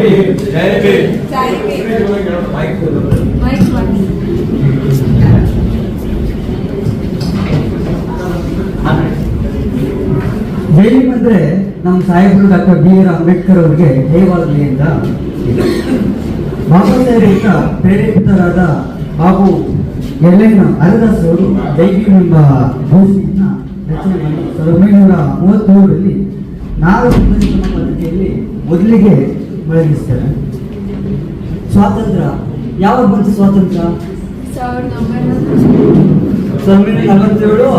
ಭೀಮ್ ಜೈ ಭೀಮ್ ಜೈ Bhim. Mic mic ಅಂದ್ರೆ ನಮ್ಮ ಸಾಹೇಬರು ಡಾಕ್ಟರ್ ಬಿ ಆರ್ ಅಂಬೇಡ್ಕರ್ ಅವರಿಗೆ ಜಯವಾಗಲಿ ಅಂತ. ಬಾಬಾ ಸಾಹೇಬರಿಂದ ಪ್ರೇರೇಪಿತರಾದ ಬಾಬು ಎಲ್ಲೆನ್ನ ಹರಿದಾಸ್ ಅವರು ಜೈಭೀಮ್ ಎಂಬ ಘೋಷಣೆಯನ್ನ ರಚನೆ ಮಾಡಿ ಸಾವಿರದ ಒಂಬೈನೂರ ನಾಲ್ಕು ಪತ್ರಿಕೆಯಲ್ಲಿ ಮೊದಲಿಗೆ ಬೆಳಗಿಸ್ತಾರೆ ಸ್ವಾತಂತ್ರ್ಯ. ಯಾವಾಗ ಬಂತು ಸ್ವಾತಂತ್ರ್ಯ? ಸಾವಿರದ ನಲವತ್ತೇಳು.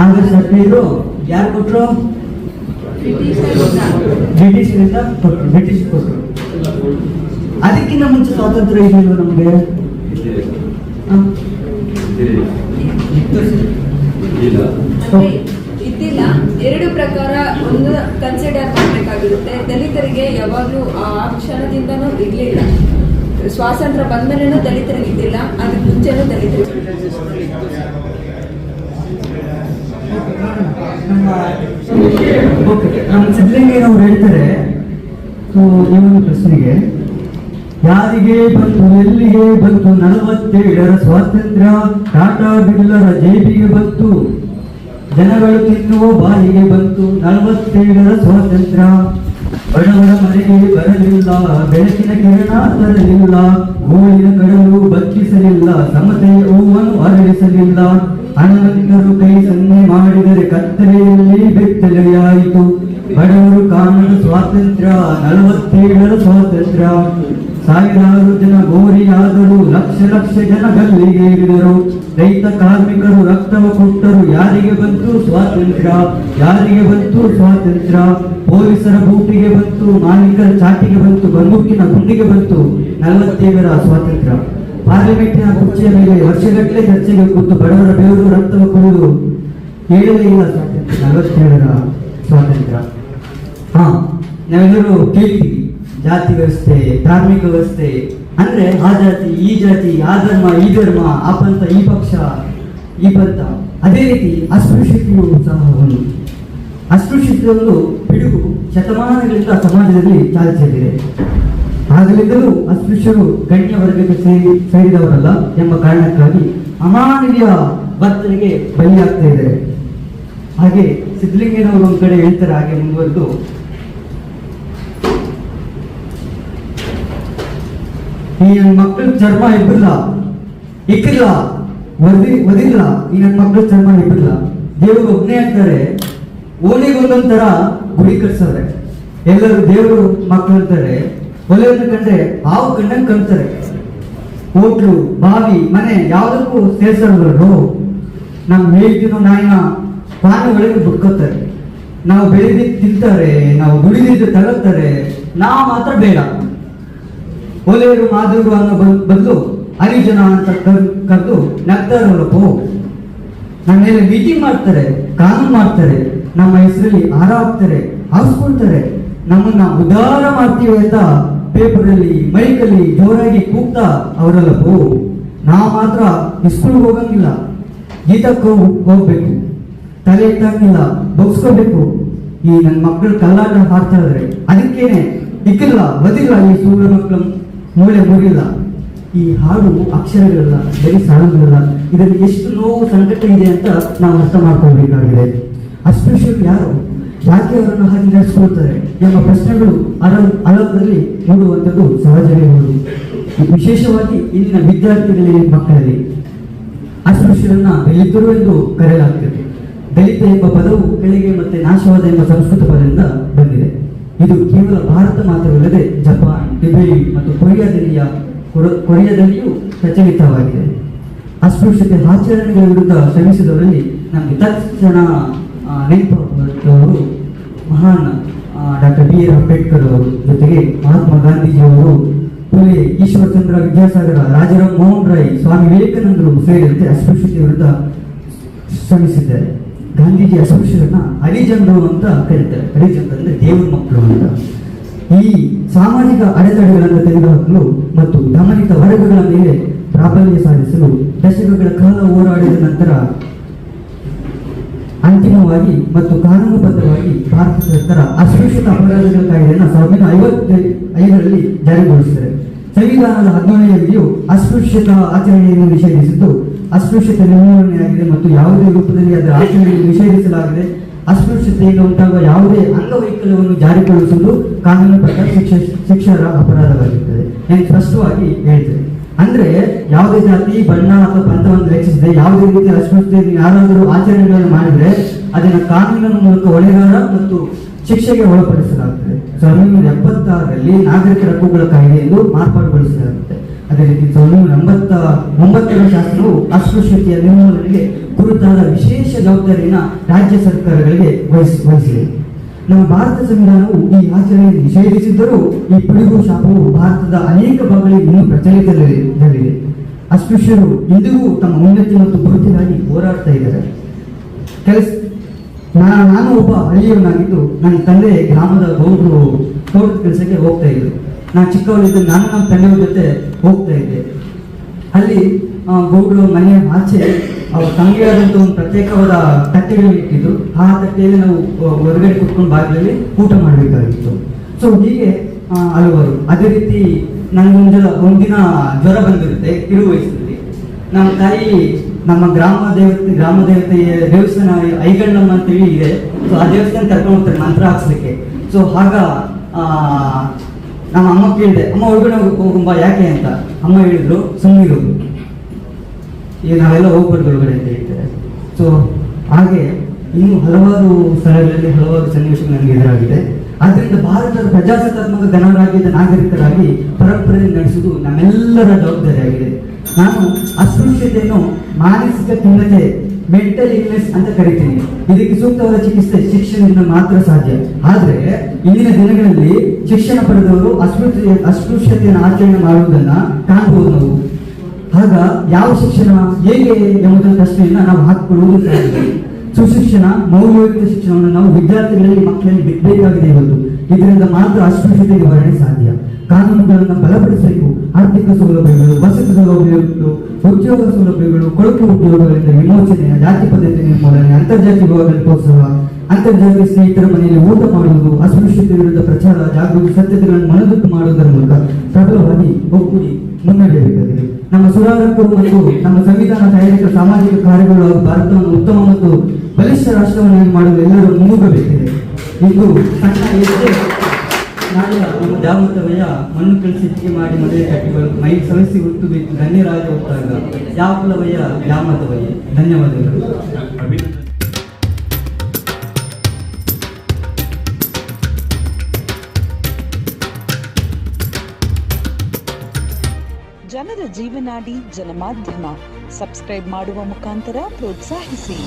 ಆಗಸ್ಟ್ ಹದಿನೈದು ಯಾರು ಕೊಟ್ಟರು ಬ್ರಿಟಿಷರಿಂದ ಕೊಟ್ಟರು ಬ್ರಿಟಿಷ್ ಕೊಟ್ಟರು ಅದಕ್ಕಿಂತ ಮುಂಚೆ ಸ್ವಾತಂತ್ರ್ಯ ಇದೆಯಲ್ಲ ನಮಗೆ? ಇದ್ದಿಲ್ಲ. ಎರಡು ಪ್ರಕಾರ ಒಂದು ಕನ್ಸಿಡರ್ ಮಾಡಬೇಕಾಗಿರುತ್ತೆ ದಲಿತರಿಗೆ ಯಾವಾಗಲೂ ಆ ಕ್ಷಣದಿಂದನೂ ಇರಲಿಲ್ಲ. ಸ್ವಾತಂತ್ರ್ಯ ಬಂದ್ಮೇಲೆನೂ ದಲಿತರಿಗೆ ಇದ್ದಿಲ್ಲ ಅದಕ್ಕೆ ಮುಂಚೆನೂ ದಲಿತರಿಗೆ ನಮ್ಮ ಸಿದ್ಧಲಿಂಗಯ್ಯನವ್ರು ಹೇಳ್ತಾರೆ ಪ್ರಶ್ನೆಗೆ, ಯಾರಿಗೆ ಬಂತು, ಎಲ್ಲಿಗೆ ಬಂತು, ನಲವತ್ತೇಳರ ಸ್ವಾತಂತ್ರ್ಯ, ಟಾಟಾ ಬಿರ್ಲರ ಜೇಬಿಗೆ ಬಂತು. ಜನಗಳು ತಿನ್ನುವ ಬಾಯಿಗೆ ಬಂತು ನಲವತ್ತೇಳರ ಸ್ವಾತಂತ್ರ್ಯ. ಬಡವರ ಮನೆಗೆ ಬರಲಿಲ್ಲ, ಬೆಳಕಿನ ಕಿರಣ ತರಲಿಲ್ಲ ಗೋಳಿನ ಕಡಲು ಬಚ್ಚಿಸಲಿಲ್ಲ, ಸಮತೆಯ ಹೂವನ್ನು ಅರಳಿಸಲಿಲ್ಲ. ಹಣವಂತರು ಕೈ ಸನ್ನೆ ಮಾಡಿದರೆ ಕತ್ತಲೆಯಲ್ಲಿ ಬೆತ್ತಲೆಯಾಯಿತು. ಬಡವರು ಕಾಣಲು ಸ್ವಾತಂತ್ರ್ಯ, ನಲವತ್ತೇಳರ ಸ್ವಾತಂತ್ರ್ಯ. ಸಾವಿರಾರು ಜನ ಗೋರಿಯಾದರು ಲಕ್ಷ ಲಕ್ಷ ಜನ ಗಲ್ಲಿಗೇರಿದರು ರೈತ ಕಾರ್ಮಿಕರು ರಕ್ತವ ಕೊಟ್ಟರು. ಯಾರಿಗೆ ಬಂತು ಸ್ವಾತಂತ್ರ್ಯ? ಯಾರಿಗೆ ಬಂತು ಸ್ವಾತಂತ್ರ್ಯ? ಪೊಲೀಸರ ಬೂಟಿಗೆ ಬಂತು, ಮಾಲೀಕರ ಚಾಟಿಗೆ ಬಂತು, ಬಂದೂಕಿನ ಗುಂಡಿಗೆ ಬಂತು. ನಲವತ್ತೇಳರ ಸ್ವಾತಂತ್ರ್ಯ. ಪಾರ್ಲಿಮೆಂಟಿನ ಕುರ್ಚಿಯ ಮೇಲೆ ವರ್ಷಗಟ್ಟಲೆ ಚರ್ಚೆಗೆ ಕೂತು ಬಡವರ ಬೆವರು ರಕ್ತವ ಕುಡಿದು ಹೇಳಲೇ ಇಲ್ಲ ಸ್ವಾತಂತ್ರ್ಯ. ನಲವತ್ತೇಳರ ಸ್ವಾತಂತ್ರ್ಯ. ಹಾ, ನಾವೆಲ್ಲರೂ ಕೇಳ್ತೀವಿ. ಜಾತಿ ವ್ಯವಸ್ಥೆ ಧಾರ್ಮಿಕ ವ್ಯವಸ್ಥೆ ಅಂದ್ರೆ ಆ ಜಾತಿ, ಈ ಜಾತಿ, ಆ ಧರ್ಮ, ಈ ಧರ್ಮ, ಆ ಪಂಥ, ಈ ಪಕ್ಷ, ಈ ಪಂಥ. ಅದೇ ರೀತಿ ಅಸ್ಪೃಶ್ಯತೆಯನ್ನು ಸಹ ಅಸ್ಪೃಶ್ಯತೆ ಒಂದು ಪಿಡುಗು ಶತಮಾನಗಳಿಂದ ಸಮಾಜದಲ್ಲಿ ಚಾಲಿಸಲಿದೆ ಆಗಲಿದ್ದರೂ ಅಸ್ಪೃಶ್ಯರು ಗಣ್ಯ ವರ್ಗಕ್ಕೆ ಸೇರಿ, ಸೇರಿದವರಲ್ಲ ಎಂಬ ಕಾರಣಕ್ಕಾಗಿ ಅಮಾನವೀಯ ವರ್ತನೆಗೆ ಬಲಿಯಾಗ್ತಾ ಇದ್ದಾರೆ. ಹಾಗೆ ಸಿದ್ಧಲಿಂಗನವರು ಒಂದು ಕಡೆ ಹೇಳ್ತಾರೆ, ಹಾಗೆ ಮುಂದುವರೆದು ಈ ನನ್ನ ಮಕ್ಕಳ ಚರ್ಮ ಇಬ್ಬಿಲ್ಲ ಇಕ್ಕಿಲ್ಲ. ಒದಿ ಒದಿಲ್ಲ ಈ ನನ್ನ ಮಕ್ಕಳ ಚರ್ಮ ಇಬ್ಬಿಲ್ಲ ದೇವರು ಒಬ್ಬನೇ ಅಂತಾರೆ. ಓಣಿಗೊಂದೊಂದ್ ತರ ಗುಡಿ ಕಟ್ಸವ್ರೆ. ಎಲ್ಲರೂ ದೇವರು ಮಕ್ಕಳು ಅಂತಾರೆ. ಒಲೆಯನ್ನು ಕಂಡ್ರೆ ಹಾವು ಕಂಡಂಗೆ ಕಲ್ತಾರೆ ಹೋಟ್ಲು, ಬಾವಿ, ಮನೆ ಯಾವುದಕ್ಕೂ ಸೇರ್ಸಲ್ವರು ನಮ್ ಹೇಳ್ತೀನೋ ನಾಯಿನ ಪಾನ ಒಳಗೆ ಬಿಟ್ಕೋತಾರೆ. ನಾವು ಬೆಳೆದಿದ್ದು ತಿಂತಾರೆ, ನಾವು ದುಡಿದಿದ್ದು ತಗೊಳ್ತಾರೆ ನಾವು ಮಾತ್ರ ಬೇಡ. ಒಲೆಯರು ಮಾದರು ಅನ್ನೋ ಬಂದು ಬದಲು ಹರಿಜನ ಅಂತ ಕರೆದು ನಗ್ತಾರಲ್ಲಪ್ಪೋ ನಮ್ಮ ಮೇಲೆ ಮೀಟಿಂಗ್ ಮಾಡ್ತಾರೆ, ಕಾನೂನು ಮಾಡ್ತಾರೆ, ನಮ್ಮ ಹೆಸರಲ್ಲಿ ಹಾರ ಹಾಕ್ತಾರೆ ಹಾರಿಸ್ಕೊಳ್ತಾರೆ. ನಮ್ಮನ್ನ ಉದಾರ ಮಾಡ್ತೀವಿ ಅಂತ ಪೇಪರಲ್ಲಿ, ಮೈಕಲ್ಲಿ ಜೋರಾಗಿ ಕೂಗ್ತಾ ಅವರಲ್ಲಪ್ಪೋ ನಾವು ಮಾತ್ರ ಇಸ್ಕೂಲ್ ಹೋಗಂಗಿಲ್ಲ. ಗೀತಕ್ಕೂ ಹೋಗ್- ಹೋಗ್ಬೇಕು. ತಲೆ ಎತ್ತಂಗಿಲ್ಲ ಬಗ್ಸ್ಕೋಬೇಕು ಈ ನನ್ನ ಮಕ್ಕಳು ಕಲ್ಲಾಟ ಹಾಡ್ತಾ ಇದ್ರೆ. ಅದಕ್ಕೇನೆ, ಇಕ್ಕಿಲ್ಲ, ಬದಿಲ್ಲ ಈ ಸೂರ್ಯ ಮಕ್ಕಳು ಮೂಳೆ ಮುರಿಲ್ಲ ಈ ಹಾಡು ಅಕ್ಷರಗಳಲ್ಲ, ಬರೀ ಸಾಲುಗಳಲ್ಲ ಇದರಲ್ಲಿ ಎಷ್ಟು ನೋವು ಸಂಕಟ ಇದೆ ಅಂತ ನಾವು ಅರ್ಥ ಮಾಡ್ಕೊಳ್ಬೇಕಾಗಿದೆ. ಅಸ್ಪೃಶ್ಯರು ಯಾರು? ಯಾಕೆ ಅವರನ್ನು ಹಾಗೆ ನಡೆಸ್ಕೊಳ್ತಾರೆ ಎಂಬ ಪ್ರಶ್ನೆಗಳು ಅರ ಅಳದಲ್ಲಿ ಮೂಡುವಂಥದ್ದು ಸಹಜವೇ ಹೌದು. ವಿಶೇಷವಾಗಿ ಇಲ್ಲಿನ ವಿದ್ಯಾರ್ಥಿಗಳಲ್ಲಿ ಮಕ್ಕಳಲ್ಲಿ. ಅಸ್ಪೃಶ್ಯರನ್ನ ದಲಿತರು ಎಂದು ಕರೆಯಲಾಗ್ತದೆ. ದಲಿತ ಎಂಬ ಪದವು ಕೆಳಗೆ ಮತ್ತೆ ನಾಶವಾದ ಎಂಬ ಸಂಸ್ಕೃತ ಪದದಿಂದ ಬಂದಿದೆ. ಇದು ಕೇವಲ ಭಾರತ ಮಾತ್ರವಲ್ಲದೆ ಜಪಾನ್ ಟಿಬೆಟ್ ಮತ್ತು ಕೊರಿಯಾದಲ್ಲಿಯ ಕೊರ- ಕೊರಿಯಾದಲ್ಲಿಯೂ ಪ್ರಚಲಿತವಾಗಿದೆ. ಅಸ್ಪೃಶ್ಯತೆ ಆಚರಣೆಗಳ ವಿರುದ್ಧ ಶ್ರಮಿಸಿದವರಲ್ಲಿ ನಮಗೆ ತಕ್ಷಣ ಆ, ನೆನಪಾಗುವಂಥವರು ಮಹಾನ್ ಡಾಕ್ಟರ್ ಬಿ ಆರ್ ಅಂಬೇಡ್ಕರ್ ಅವರು. ಜೊತೆಗೆ ಮಹಾತ್ಮ ಗಾಂಧೀಜಿಯವರು ಪುಲೆ ಈಶ್ವರಚಂದ್ರ ವಿದ್ಯಾಸಾಗರ ರಾಜಾರಾಮ್ ಮೋಹನ್ ರಾಯ್ ಸ್ವಾಮಿ ವಿವೇಕಾನಂದರು ಸೇರಿದಂತೆ ಅಸ್ಪೃಶ್ಯತೆ ವಿರುದ್ಧ ಶ್ರಮಿಸಿದ್ದಾರೆ. ಗಾಂಧೀಜಿ ಅಸ್ಪೃಶ್ಯರನ್ನ ಅಲಿಜನ್ರು ಅಂತ ಕರೀತಾರೆ. ಹರಿಜನರು ಅಂದ್ರೆ ದೇವರ ಮಕ್ಕಳು ಅಂತ. ಈ ಸಾಮಾಜಿಕ ಅಡೆತಡೆಗಳನ್ನು ತೆಗೆದುಹಾಕಲು ಮತ್ತು ದಮನಿತ ವರ್ಗಗಳ ಮೇಲೆ ಪ್ರಾಬಲ್ಯ ಸಾಧಿಸಲು ದಶಕಗಳ ಕಾಲ ಹೋರಾಡಿದ ನಂತರ ಅಂತಿಮವಾಗಿ ಮತ್ತು ಕಾನೂನುಬದ್ಧವಾಗಿ ಭಾರತ ಸರ್ಕಾರ ಅಸ್ಪೃಶ್ಯತ ಅಪರಾಧಗಳ ಕಾಯ್ದೆಯನ್ನು ಸಾವಿರದ ಐವತ್ತ ಐದರಲ್ಲಿ ಜಾರಿಗೊಳಿಸಿದ್ದಾರೆ ಸಂವಿಧಾನದ ಹದಿನೇಳನೆಯಲ್ಲಿಯೂ ಅಸ್ಪೃಶ್ಯತಾ ಆಚರಣೆಯನ್ನು ನಿಷೇಧಿಸಿದ್ದು ಅಸ್ಪೃಶ್ಯತೆ ನಿರ್ಮೂಲನೆಯಾಗಿದೆ ಮತ್ತು ಯಾವುದೇ ರೂಪದಲ್ಲಿ ಅದರ ಆಚರಣೆಯನ್ನು ನಿಷೇಧಿಸಲಾಗಿದೆ ಅಸ್ಪೃಶ್ಯತೆಯಿಂದ ಉಂಟಾಗುವ ಯಾವುದೇ ಅಂಗವೈಕಲ್ಯವನ್ನು ಜಾರಿಗೊಳಿಸುವುದು ಕಾನೂನು ಪ್ರಕಾರ ಶಿಕ್ಷ ಶಿಕ್ಷರ ಅಪರಾಧವಾಗಿರುತ್ತದೆ. ಎಂದು ಸ್ಪಷ್ಟವಾಗಿ ಹೇಳ್ತದೆ ಅಂದ್ರೆ ಯಾವುದೇ ಜಾತಿ, ಬಣ್ಣ ಅಥವಾ ಪಂಥವನ್ನು ರಕ್ಷಿಸಿದೆ ಯಾವುದೇ ರೀತಿಯ ಅಸ್ಪೃಶ್ಯತೆಯನ್ನು ಯಾರಾದರೂ ಆಚರಣೆಗಳನ್ನು ಮಾಡಿದ್ರೆ ಅದನ್ನು ಕಾನೂನಿನ ಮೂಲಕ ಹೊಣೆಗಾರ ಮತ್ತು ಶಿಕ್ಷೆಗೆ ಒಳಪಡಿಸಲಾಗುತ್ತದೆ. ಸಾವಿರದ ಎಪ್ಪತ್ತಾರರಲ್ಲಿ ನಾಗರಿಕರ ಹಕ್ಕುಗಳ ಕಾಯ್ದೆ ಎಂದು ಮಾರ್ಪಾಡುಗೊಳಿಸಲಾಗುತ್ತೆ. ಅದೇ ರೀತಿ ಸಾವಿರದ ಒಂಬತ್ತ ಒಂಬತ್ತರ ಶಾಸನವು ಅಸ್ಪೃಶ್ಯತೆಯ ನಿರ್ಮೂಲನೆಗೆ ಕುರಿತಾದ ವಿಶೇಷ ಜವಾಬ್ದಾರಿಯನ್ನು ರಾಜ್ಯ ಸರ್ಕಾರಗಳಿಗೆ ವಹಿಸಿ, ವಹಿಸಿದೆ. ನಮ್ಮ ಭಾರತ ಸಂವಿಧಾನವು ಈ ಆಚರಣೆಯನ್ನು ನಿಷೇಧಿಸಿದ್ದರೂ ಈ ಪಿಡುಗು ಶಾಪವು ಭಾರತದ ಅನೇಕ ಭಾಗಗಳಲ್ಲಿ ಇನ್ನೂ ಪ್ರಚಲಿತದಲ್ಲಿದೆ ಅಸ್ಪೃಶ್ಯರು ಇಂದಿಗೂ ತಮ್ಮ ಉನ್ನತಿ ಮತ್ತು ಗುರುತಿಗಾಗಿ ಹೋರಾಡ್ತಾ ಇದ್ದಾರೆ. ಕೆಲಸ ನಾನು ಒಬ್ಬ ಹಳ್ಳಿಯವನಾಗಿದ್ದು ನನ್ನ ತಂದೆ ಗ್ರಾಮದ ಗೌಡರು ತೋಟದ ಕೆಲಸಕ್ಕೆ ಹೋಗ್ತಾ ಇದ್ರು ನಾನು ಚಿಕ್ಕವನಿದ್ದು ನಾನು ನಮ್ಮ ತಂದೆಯವ್ರ ಜೊತೆ ಹೋಗ್ತಾ ಇದ್ದೆ. ಅಲ್ಲಿ ಗೌಡರು ಮನೆಯ ಆಚೆ ಅವ್ರ ತಂಗಿಯಾದಂಥ ಒಂದು ಪ್ರತ್ಯೇಕವಾದ ತಟ್ಟೆಗಳನ್ನು ಇಟ್ಟಿದ್ದು ಆ ತಟ್ಟೆಯಲ್ಲಿ ನಾವು ಹೊರಗಡೆ ಕುತ್ಕೊಂಡು ಬಾಗಿಲಲ್ಲಿ ಊಟ ಮಾಡಬೇಕಾಗಿತ್ತು. ಸೊ ಹೀಗೆ ಹಲವರು. ಅದೇ ರೀತಿ ನನಗೊಂದು ಒಂದಿನ ಜ್ವರ ಬಂದಿರುತ್ತೆ ಕಿರು ವಯಸ್ಸಲ್ಲಿ. ನಮ್ಮ ತಾಯಿ ನಮ್ಮ ಗ್ರಾಮ ದೇವತೆ, ಗ್ರಾಮ ದೇವತೆಯ ದೇವಸ್ಥಾನ ಐಗಣ್ಣಮ್ಮ ಅಂತೇಳಿ ಇದೆ. ಸೊ ಆ ದೇವಸ್ಥಾನ ಕರ್ಕೊಂಡು ಹೋಗ್ತಾರೆ, ಮಂತ್ರ ಹಾಕ್ಸ್ಲಿಕ್ಕೆ. ಸೊ ಆಗ ನಮ್ಮ ಅಮ್ಮ ಕೇಳಿದೆ, ಅಮ್ಮ ಒಳಗಡೆ ಹೋಗುಂಬ ಯಾಕೆ ಅಂತ? ಅಮ್ಮ ಹೇಳಿದ್ರು ಸುಮ್ಮನಿರು ಈಗ ನಾವೆಲ್ಲ ಹೋಗ್ಬಾರ್ದು ಒಳಗಡೆ ಅಂತ ಹೇಳ್ತಾರೆ. ಸೊ ಹಾಗೆ ಇನ್ನು ಹಲವಾರು ಸ್ಥಳಗಳಲ್ಲಿ ಹಲವಾರು ಸನ್ನಿವೇಶಗಳು ನನಗೆ ಎದುರಾಗಿದೆ. ಆದ್ದರಿಂದ ಭಾರತದ ಪ್ರಜಾಸತ್ತಾತ್ಮಕ ಗಣರಾಜ್ಯದ ನಾಗರಿಕರಾಗಿ ಪರಂಪರೆ ನಡೆಸುವುದು ನಮ್ಮೆಲ್ಲರ ಜವಾಬ್ದಾರಿಯಾಗಿದೆ. ನಾನು ಅಸ್ಪೃಶ್ಯತೆಯನ್ನು ಮಾನಸಿಕ ಖಿನ್ನತೆ ಮೆಂಟಲ್ ಇಲ್ನೆಸ್ ಅಂತ ಕರಿತೀನಿ. ಇದಕ್ಕೆ ಸೂಕ್ತವಾದ ಚಿಕಿತ್ಸೆ, ಶಿಕ್ಷಣದಿಂದ ಮಾತ್ರ ಸಾಧ್ಯ. ಆದ್ರೆ, ಇಂದಿನ ದಿನಗಳಲ್ಲಿ ಶಿಕ್ಷಣ ಪಡೆದವರು ಅಸ್ಪೃಶ್ಯ ಅಸ್ಪೃಶ್ಯತೆಯನ್ನು ಆಚರಣೆ ಮಾಡುವುದನ್ನ ಕಾಣಬಹುದು ನಾವು. ಆಗ ಯಾವ ಶಿಕ್ಷಣ ಹೇಗೆ ಎಂಬುದರ ಪ್ರಶ್ನೆಯನ್ನ ನಾವು ಹಾಕಿಕೊಳ್ಳುವುದು. ಸುಶಿಕ್ಷಣ, ಮೌಲ್ಯಯುಕ್ತ ಶಿಕ್ಷಣವನ್ನು ನಾವು ವಿದ್ಯಾರ್ಥಿಗಳಲ್ಲಿ, ಮಕ್ಕಳಲ್ಲಿ ಬಿಡಬೇಕಾಗಿದೆ ಇವತ್ತು. ಇದರಿಂದ ಮಾತ್ರ ಅಸ್ಪೃಶ್ಯತೆ ನಿವಾರಣೆ ಸಾಧ್ಯ. ಕಾನೂನುಗಳನ್ನು ಬಲಪಡಿಸಬೇಕು, ಆರ್ಥಿಕ ಸೌಲಭ್ಯಗಳು, ವಸತಿ ಸೌಲಭ್ಯಗಳು, ಉದ್ಯೋಗ ಸೌಲಭ್ಯಗಳು, ಕೊಳಕು ಉದ್ಯೋಗಗಳಿಂದ ವಿಮೋಚನೆ, ಜಾತಿ ಪದ್ಧತಿ ನಿರ್ಮೂಲನೆ ಅಂತರ್ಜಾತಿ ವಿವಾಹ ಅಂತರ್ಜಾತಿ ಸ್ನೇಹಿತರ ಮನೆಯಲ್ಲಿ ಊಟ ಮಾಡುವುದು ಅಸ್ಪೃಶ್ಯತೆ ವಿರುದ್ಧ ಪ್ರಚಾರ, ಜಾಗೃತಿ, ಸತ್ಯತೆಗಳನ್ನು ಮನದಟ್ಟು ಮಾಡುವುದರ ಮೂಲಕ ಪ್ರಬಲವಾಗಿ ಒಗ್ಗೂಡಿ ಮುನ್ನಡೆಯಬೇಕಾಗಿದೆ. ನಮ್ಮ ಸುಧಾರಕರು ಮತ್ತು ನಮ್ಮ ಸಂವಿಧಾನ ತಯಾರಿಕ ಸಾಮಾಜಿಕ ಕಾರ್ಯಗಳು ಭಾರತವನ್ನು ಉತ್ತಮ ಮತ್ತು ಬಲಿಷ್ಠ ರಾಷ್ಟ್ರವನ್ನಾಗಿ ಮಾಡಲು ಎಲ್ಲರೂ ಮುನ್ನುಗ್ಗಬೇಕಿದೆ ಇದು ನಾಳೆ ನಮ್ಮ ದ್ಯಾಮತವಯ್ಯ ಮಣ್ಣು ಕಳಿಸಿಟ್ಟಿಗೆ ಮಾಡಿ ಮದುವೆ ಕಟ್ಟಿಗಳು ಮೈ ಸವಿಸಿ ಹುಟ್ಟುಬೇಕು. ಧನ್ಯರಾಜ ಹೊತ್ತಾಗ ಯಾಪುಲವಯ್ಯ ದ್ಯಾಮತವಯ್ಯ ಧನ್ಯವಾದಗಳು. ಜನರ ಜೀವನಾಡಿ, ಜನಮಾಧ್ಯಮ. ಸಬ್ಸ್ಕ್ರೈಬ್ ಮಾಡುವ ಮುಖಾಂತರ ಪ್ರೋತ್ಸಾಹಿಸಿ.